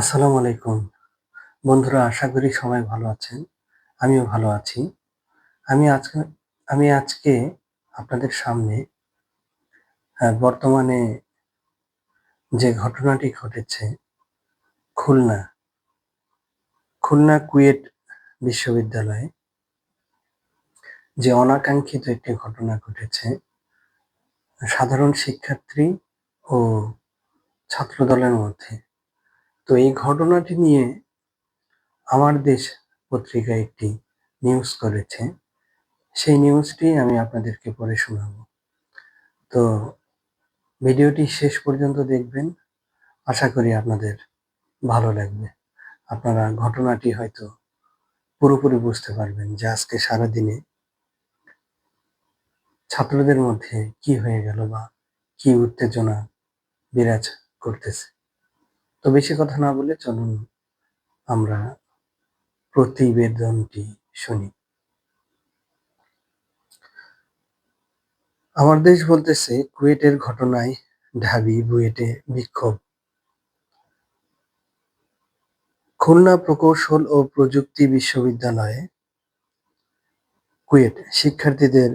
আসসালামু আলাইকুম। বন্ধুরা, আশা করি সবাই ভালো আছেন। আমিও ভালো আছি। আমি আজকে আমি আজকে আপনাদের সামনে বর্তমানে যে ঘটনাটি ঘটেছে, খুলনা খুলনা কুয়েট বিশ্ববিদ্যালয়ে, যে অনাকাঙ্ক্ষিত একটি ঘটনা ঘটেছে, সাধারণ শিক্ষার্থী ও ছাত্রদলের মধ্যে। তো এই ঘটনাটি নিয়ে আমার দেশ পত্রিকা একটি নিউজ করেছে। সেই নিউজটি আমি আপনাদেরকে পরে শোনাবো। তো ভিডিওটি শেষ পর্যন্ত দেখবেন। আশা করি আপনাদের ভালো লাগবে। আপনারা ঘটনাটি হয়তো পুরোপুরি বুঝতে পারবেন যে আজকে সারাদিনে ছাত্রদের মধ্যে কি হয়ে গেল বা কি উত্তেজনা বিরাজ করতেছে। তো বেশি কথা না বলে চলুন আমরা প্রতিবেদনটি শুনি। আমার দেশ বলতেছে, কুয়েটের ঘটনায় ঢাবি বুয়েটে বিক্ষোভ। খুলনা প্রকৌশল ও প্রযুক্তি বিশ্ববিদ্যালয়ে কুয়েট শিক্ষার্থীদের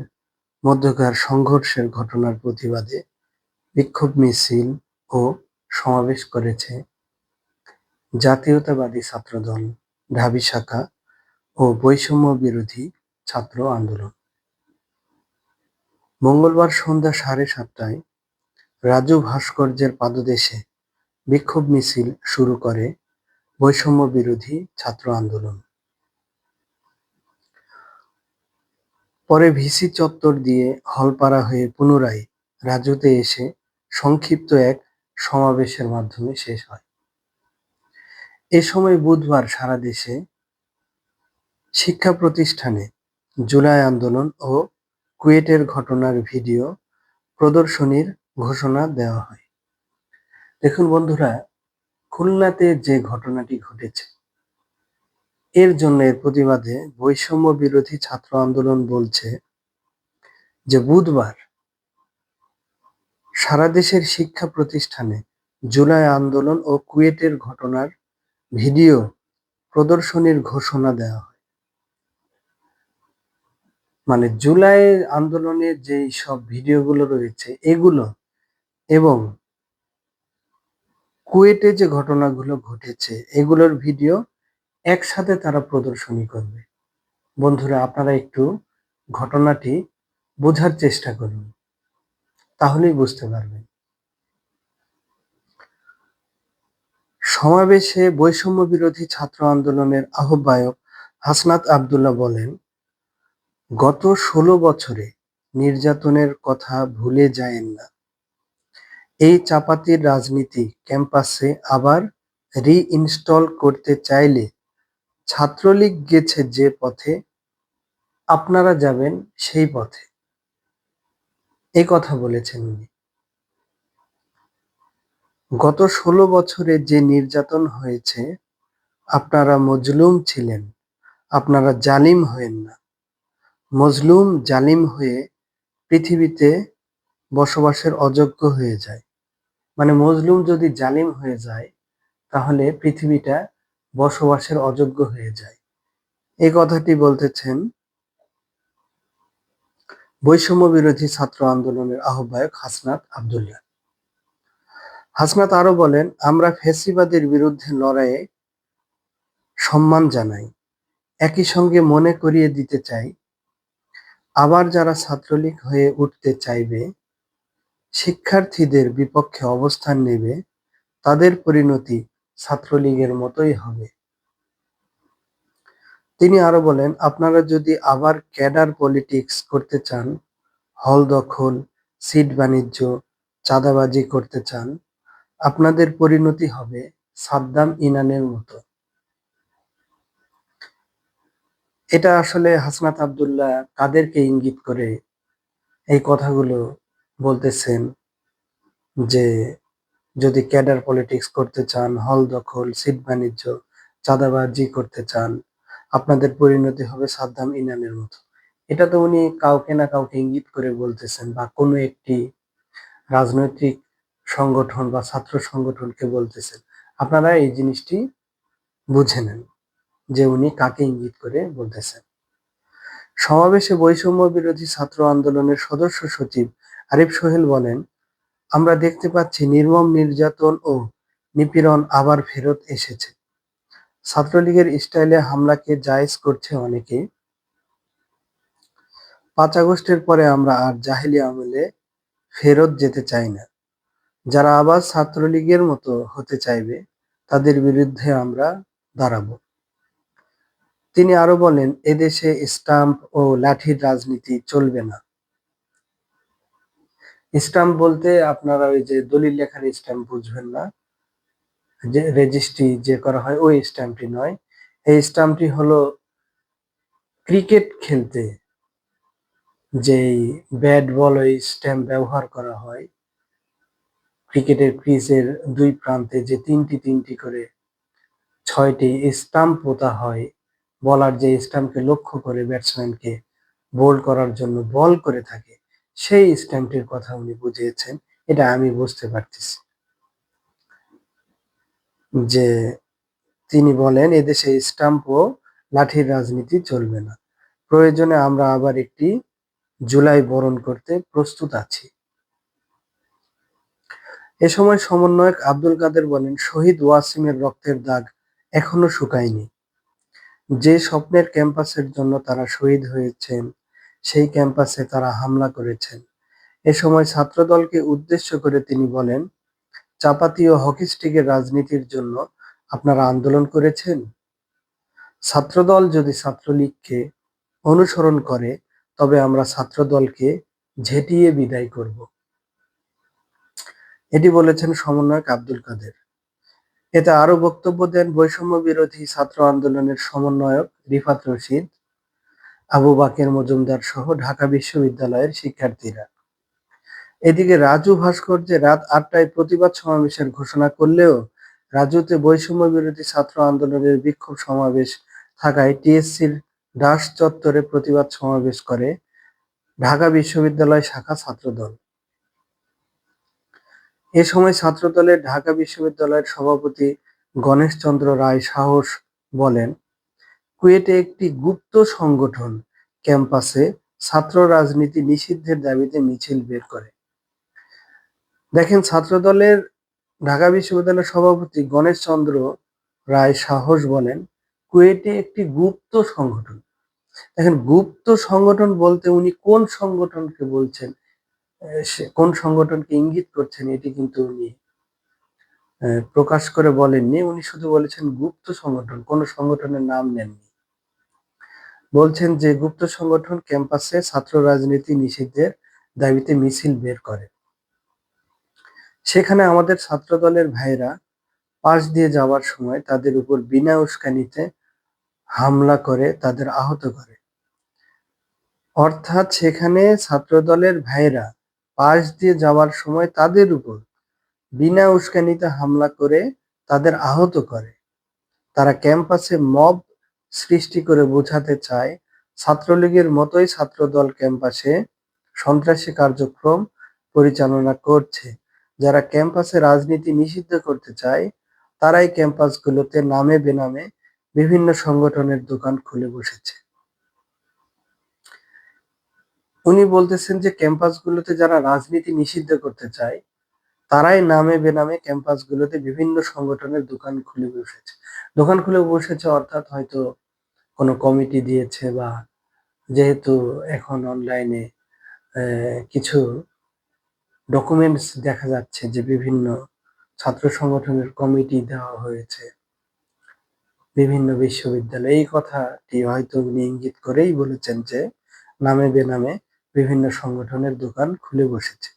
মধ্যকার সংঘর্ষের ঘটনার প্রতিবাদে বিক্ষোভ মিছিল ও সমাবেশ করেছে জাতীয়তাবাদী ছাত্রদল, ঢাবি শাখা ও বৈষম্য বিরোধী ছাত্র আন্দোলন। মঙ্গলবার সন্ধ্যা সাড়ে সাতটায় রাজু ভাস্কর্যের পাদদেশে বিক্ষোভ মিছিল শুরু করে বৈষম্য বিরোধী ছাত্র আন্দোলন। পরে ভিসি চত্বর দিয়ে হলপাড়া হয়ে পুনরায় রাজুতে এসে সংক্ষিপ্ত এক সমাবেশের মাধ্যমে শেষ হয়। এ সময় বুধবার সারা দেশে শিক্ষা প্রতিষ্ঠানে জুলাই আন্দোলন ও কুয়েটের ঘটনার ভিডিও প্রদর্শনীর ঘোষণা দেওয়া হয়। দেখুন বন্ধুরা, খুলনাতে যে ঘটনাটি ঘটেছে, এর জন্য এর প্রতিবাদে বৈষম্য বিরোধী ছাত্র আন্দোলন বলছে যে বুধবার সারা দেশের শিক্ষা প্রতিষ্ঠানে জুলাই আন্দোলন ও কুয়েটের ঘটনার ভিডিও প্রদর্শনীর ঘোষণা দেওয়া হয়। মানে জুলাই আন্দোলনের যে সব ভিডিওগুলো রয়েছে, এগুলো এবং কুয়েটে যে ঘটনাগুলো ঘটেছে, এগুলোর ভিডিও একসাথে তারা প্রদর্শনী করবে। বন্ধুরা, আপনারা একটু ঘটনাটি বোঝার চেষ্টা করুন, তাহলেই বুঝতে পারবেন। সমাবেশে বৈষম্য বিরোধী ছাত্র আন্দোলনের আহ্বায়ক হাসনাত আবদুল্লাহ বলেন, গত ষোলো বছরে নির্যাতনের কথা ভুলে যায়েন না। এই চাপাতির রাজনীতি ক্যাম্পাসে আবার রিইনস্টল করতে চাইলে ছাত্রলীগ গেছে যে পথে, আপনারা যাবেন সেই পথে। এই কথা বলেছেন উনি। গত ষোলো বছরে যে নির্যাতন হয়েছে, আপনারা মজলুম ছিলেন, আপনারা জালিম হয়েন না। মজলুম, জালিম হয়ে পৃথিবীতে বসবাসের অযোগ্য হয়ে যায়। মানে মজলুম যদি জালিম হয়ে যায়, তাহলে পৃথিবীটা বসবাসের অযোগ্য হয়ে যায়। এই কথাটি বলতেছেন বৈষম্য বিরোধী ছাত্র আন্দোলনের আহ্বায়ক হাসনাত আবদুল্লাহ। হাসনাত আরও বলেন, আমরা ফেসিবাদের বিরুদ্ধে লড়াইয়ে সম্মান জানাই, একই সঙ্গে মনে করিয়ে দিতে চাই, আবার যারা ছাত্রলীগ হয়ে উঠতে চাইবে, শিক্ষার্থীদের বিপক্ষে অবস্থান নেবে, তাদের পরিণতি ছাত্রলীগের মতোই হবে। তিনি আরও বলেন, আপনারা যদি আবার ক্যাডার পলিটিক্স করতে চান, হল দখল, সিট বাণিজ্য, চাঁদাবাজি করতে চান আপনাদের পরিণতি হবে সাদ্দাম ইনানের মতো। এটা আসলে হাসনাত আবদুল্লাহ কাদেরকে ইঙ্গিত করে এই কথাগুলো বলতেছেন যে, যদি ক্যাডার পলিটিক্স করতে চান, হল দখল, সিট বাণিজ্য, চাঁদাবাজি করতে চান, আপনাদের পরিণতি হবে সাদ্দাম ইনানের মতো। এটা তো উনি কাউকে না কাউকে ইঙ্গিত করে বলতেছেন বা কোনো একটি রাজনৈতিক সংগঠন বা ছাত্র সংগঠনকে বলতেছেন। আপনারা এই জিনিসটি বুঝে নেন যে উনি কাকে ইঙ্গিত করে বলতেছেন। সমাবেশে বৈষম্য বিরোধী ছাত্র আন্দোলনের সদস্য সচিব আরিফ সোহেল বলেন, আমরা দেখতে পাচ্ছি নির্মম নির্যাতন ও নিপীড়ন আবার ফেরত এসেছে। ছাত্রলীগের স্টাইলে হামলাকে জায়েজ করছে অনেকে। পাঁচ আগস্টের পরে আমরা আর জাহিলি আমলে ফেরত যেতে চাই না। যারা আবার ছাত্রলীগের মতো হতে চাইবে, তাদের বিরুদ্ধে আমরা দাঁড়াবো। তিনি আরও বলেন, এদেশে স্টাম্প ও লাঠির রাজনীতি চলবে না। স্টাম্প বলতে আপনারা ওই যে দলিল লেখার স্ট্যাম্প বুঝবেন না। যে রেজিস্ট্রি যে করা হয়, ওই স্ট্যাম্পটি নয়। এই স্ট্যাম্পটি হলো ক্রিকেট খেলতে যেই ব্যাট বল ওই স্ট্যাম্প ব্যবহার করা হয় ক্রিকেটের ক্রিজের দুই প্রান্তে যে তিনটি তিনটি করে ছয়টি স্টাম্প পোতা হয়, বলার যে স্টাম্পকে লক্ষ্য করে ব্যাটসম্যানকে বোল্ড করার জন্য বল করে থাকে, সেই স্ট্যাম্পটির কথা উনি বুঝিয়েছেন। এটা আমি বুঝতে পারতেছি। যে তিনি বলেন, এদেশে স্টাম্প ও লাঠির রাজনীতি চলবে না। প্রয়োজনে আমরা আবার একটি জুলাই বরণ করতে প্রস্তুত আছি। এ সময় সমন্বয়ক আব্দুল কাদের বলেন, শহীদ ওয়াসিমের রক্তের দাগ এখনও শুকায়নি। যে স্বপ্নের ক্যাম্পাসের জন্য তারা শহীদ হয়েছেন, সেই ক্যাম্পাসে তারা হামলা করেছেন। এ সময় ছাত্রদলকে উদ্দেশ্য করে তিনি বলেন, চাপাতি ও হকি স্টিকের রাজনীতির জন্য আপনারা আন্দোলন করেছেন? ছাত্রদল যদি ছাত্রলীগকে অনুসরণ করে, তবে আমরা ছাত্রদলকে ঝেঁটিয়ে বিদায় করব। এটি বলেছেন সমন্বয়ক আব্দুল কাদের। এতে আরও বক্তব্য দেন বৈষম্য বিরোধী ছাত্র আন্দোলনের সমন্বয়ক রিফাত রশিদ, আবু বাকের মজুমদার সহ ঢাকা বিশ্ববিদ্যালয়ের শিক্ষার্থীরা। এদিকে রাজু ভাস্কর্যে রাত আটটায় প্রতিবাদ সমাবেশের ঘোষণা করলেও রাজুতে বৈষম্য বিরোধী ছাত্র আন্দোলনের বিক্ষোভ সমাবেশ থাকায় টিএসসির ডাস চত্বরে প্রতিবাদ সমাবেশ করে ঢাকা বিশ্ববিদ্যালয় শাখা ছাত্রদল। এ সময় ছাত্রদলের ঢাকা বিশ্ববিদ্যালয়ের সভাপতি গণেশচন্দ্র রায় সাহস বলেন, কুয়েটে একটি গুপ্ত সংগঠন ক্যাম্পাসে ছাত্র রাজনীতি নিষিদ্ধের দাবিতে মিছিল বের করে। দেখেন, ছাত্রদলের ঢাকা বিশ্ববিদ্যালয়ের সভাপতি গণেশচন্দ্র রায় সাহস বলেন, কুয়েটে একটি গুপ্ত সংগঠন। দেখেন, গুপ্ত সংগঠন বলতে উনি কোন সংগঠনকে বলছেন? কোন সংগঠনকে ইঙ্গিত করছেন এটি কিন্তু উনি প্রকাশ করে বলেননি। উনি শুধু বলেছেন গুপ্ত সংগঠন, কোন সংগঠনের নাম নেননি। বলছেন যে গুপ্ত সংগঠন ক্যাম্পাসে ছাত্র রাজনীতি নিষিদ্ধের দাবিতে মিছিল বের করে। সেখানে আমাদের ছাত্র দলের ভাইরা পাশ দিয়ে যাওয়ার সময় তাদের উপর বিনা উস্কানিতে হামলা করে, তাদের আহত করে। অর্থাৎ সেখানে ছাত্রদলের ভাইরা পাশ দিয়ে যাওয়ার সময় তাদের উপর বিনা উস্কানিতে হামলা করে তাদের আহত করে। তারা ক্যাম্পাসে মব সৃষ্টি করে বোঝাতে চায়, ছাত্রলীগের মতোই ছাত্রদল ক্যাম্পাসে সন্ত্রাসী কার্যক্রম পরিচালনা করছে। যারা ক্যাম্পাসে রাজনীতি নিষিদ্ধ করতে চায়, তারাই ক্যাম্পাসগুলোতে নামে বেনামে বিভিন্ন সংগঠনের দোকান খুলে বসেছে। উনি বলতেছেন যে ক্যাম্পাসগুলোতে যারা রাজনীতি নিষিদ্ধ করতে চায়, তারাই নামে বেনামে ক্যাম্পাসগুলোতে বিভিন্ন সংগঠনের দোকান খুলে বসেছে। দোকান খুলে বসেছে অর্থাৎ হয়তো কোনো কমিটি দিয়েছে বা যেহেতু এখন অনলাইনে কিছু ডকুমেন্টস দেখা যাচ্ছে যে বিভিন্ন ছাত্র সংগঠনের কমিটি দেওয়া হয়েছে, বিভিন্ন বিশ্ববিদ্যালয়ে। এই কথাটি হয়তো উনি ইঙ্গিত করেই বলেছেন যে নামে বেনামে বিভিন্ন সংগঠনের দোকান খুলে বসেছে।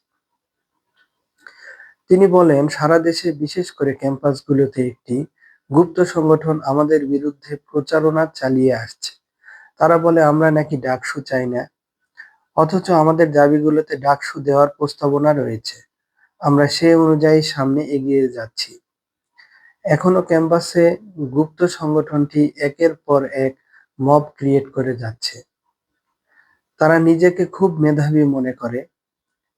তিনি বলেন, সারা দেশে বিশেষ করে ক্যাম্পাসগুলোতে একটি গুপ্ত সংগঠন আমাদের বিরুদ্ধে প্রচারণা চালিয়ে আসছে। তারা বলে, আমরা নাকি ডাকসু চাই না, অথচ আমাদের দাবিগুলোতে ডাকসু দেওয়ার প্রস্তাবনা রয়েছে। আমরা সে অনুযায়ী সামনে এগিয়ে যাচ্ছি। এখনও ক্যাম্পাসে গুপ্ত সংগঠনটি একের পর এক মব ক্রিয়েট করে যাচ্ছে। তারা নিজেকে খুব মেধাবী মনে করে।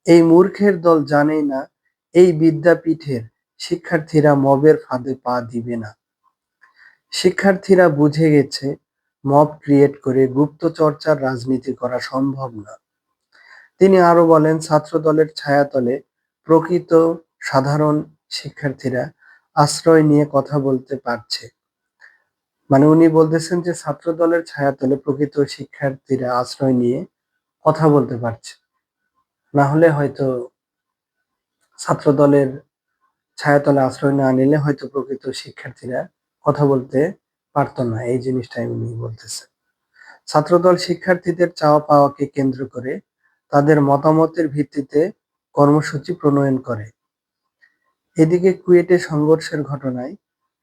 এই মূর্খের দল জানেই না, এই বিদ্যাপীঠের শিক্ষার্থীরা মবের ফাঁদে পা দিবে না। শিক্ষার্থীরা বুঝে গেছে, মব ক্রিয়েট করে গুপ্ত চর্চার রাজনীতি করা সম্ভব না। তিনি আরও বলেন, ছাত্রদলের ছায়াতলে প্রকৃত সাধারণ শিক্ষার্থীরা আশ্রয় নিয়ে কথা বলতে পারছে। মানে উনি বলতেছেন যে ছাত্র দলের ছায়াতলে প্রকৃত শিক্ষার্থীরা আশ্রয় নিয়ে কথা বলতে পারছে না। হলে হয়তো ছাত্র দলের ছায়াতলে আশ্রয় না নিলে হয়তো প্রকৃত শিক্ষার্থীরা কথা বলতে পারতো না, এই জিনিসটাই উনি বলতেছেন ছাত্রদল শিক্ষার্থীদের চাওয়া পাওয়াকে কেন্দ্র করে তাদের মতামতের ভিত্তিতে কর্মসূচি প্রণয়ন করে। এদিকে কুয়েটে সংঘর্ষের ঘটনায়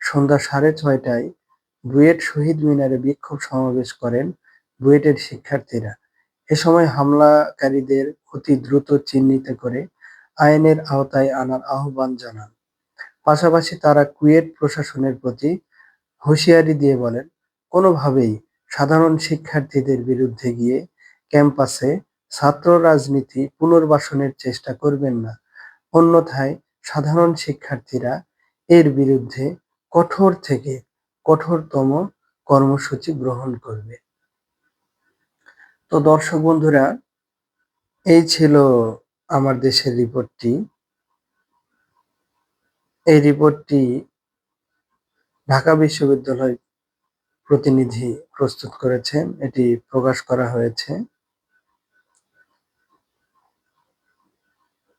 সন্ধ্যা সাড়ে ছয়টায় বুয়েট শহীদ মিনারে বিক্ষোভ সমাবেশ করেন বুয়েটের শিক্ষার্থীরা। এ সময় হামলাকারীদের অতি দ্রুত চিহ্নিত করে আইনের আওতায় আনার আহ্বান জানান। পাশাপাশি তারা কুয়েট প্রশাসনের প্রতি হুঁশিয়ারি দিয়ে বলেন, কোনোভাবেই সাধারণ শিক্ষার্থীদের বিরুদ্ধে গিয়ে ক্যাম্পাসে ছাত্র রাজনীতি পুনর্বাসনের চেষ্টা করবেন না। অন্যথায় সাধারণ শিক্ষার্থীরা এর বিরুদ্ধে কঠোর থেকে কঠোরতম কর্মসূচি গ্রহণ করবে। তো দর্শক বন্ধুরা, এই ছিল আমার দেশের রিপোর্টটি। এই রিপোর্টটি ঢাকা বিশ্ববিদ্যালয় প্রতিনিধি প্রস্তুত করেছেন, এটি প্রকাশ করা হয়েছে।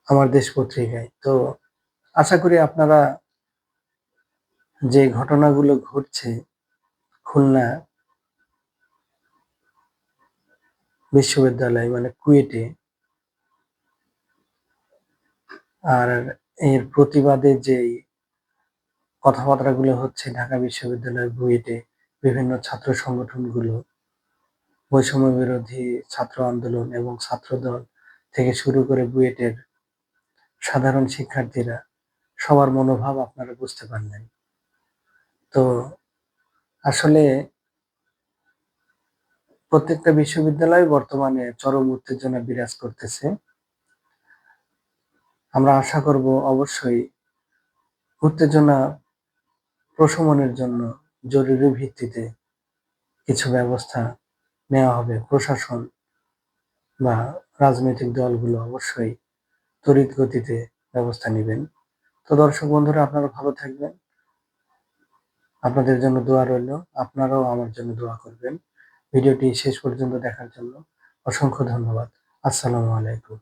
আমার দেশ পত্রিকায়। তো আশা করি আপনারা যে ঘটনাগুলো ঘটছে খুলনা বিশ্ববিদ্যালয় মানে কুয়েটে। আর এর প্রতিবাদে যেই কথাবার্তাগুলো হচ্ছে ঢাকা বিশ্ববিদ্যালয়ের বুয়েটে, বিভিন্ন ছাত্র সংগঠনগুলো, বৈষম্য বিরোধী ছাত্র আন্দোলন এবং ছাত্রদল থেকে শুরু করে বুয়েটের সাধারণ শিক্ষার্থীরা, সবার মনোভাব আপনারা বুঝতে পারলেন। তো আসলে প্রত্যেকটা বিশ্ববিদ্যালয় বর্তমানে চরম উত্তেজনা বিরাজ করতেছে। আমরা আশা করব অবশ্যই উত্তেজনা প্রশমনের জন্য জরুরি ভিত্তিতে কিছু ব্যবস্থা নেওয়া হবে। প্রশাসন বা রাজনৈতিক দলগুলো অবশ্যই তড়িৎ গতিতে ব্যবস্থা নেবেন। তো দর্শক বন্ধুরা, আপনারা ভালো থাকবেন। আপনাদের জন্য দোয়া রইল। আপনারাও আমার জন্য দোয়া করবেন। ভিডিওটি শেষ পর্যন্ত দেখার জন্য অসংখ্য ধন্যবাদ। আসসালামু আলাইকুম।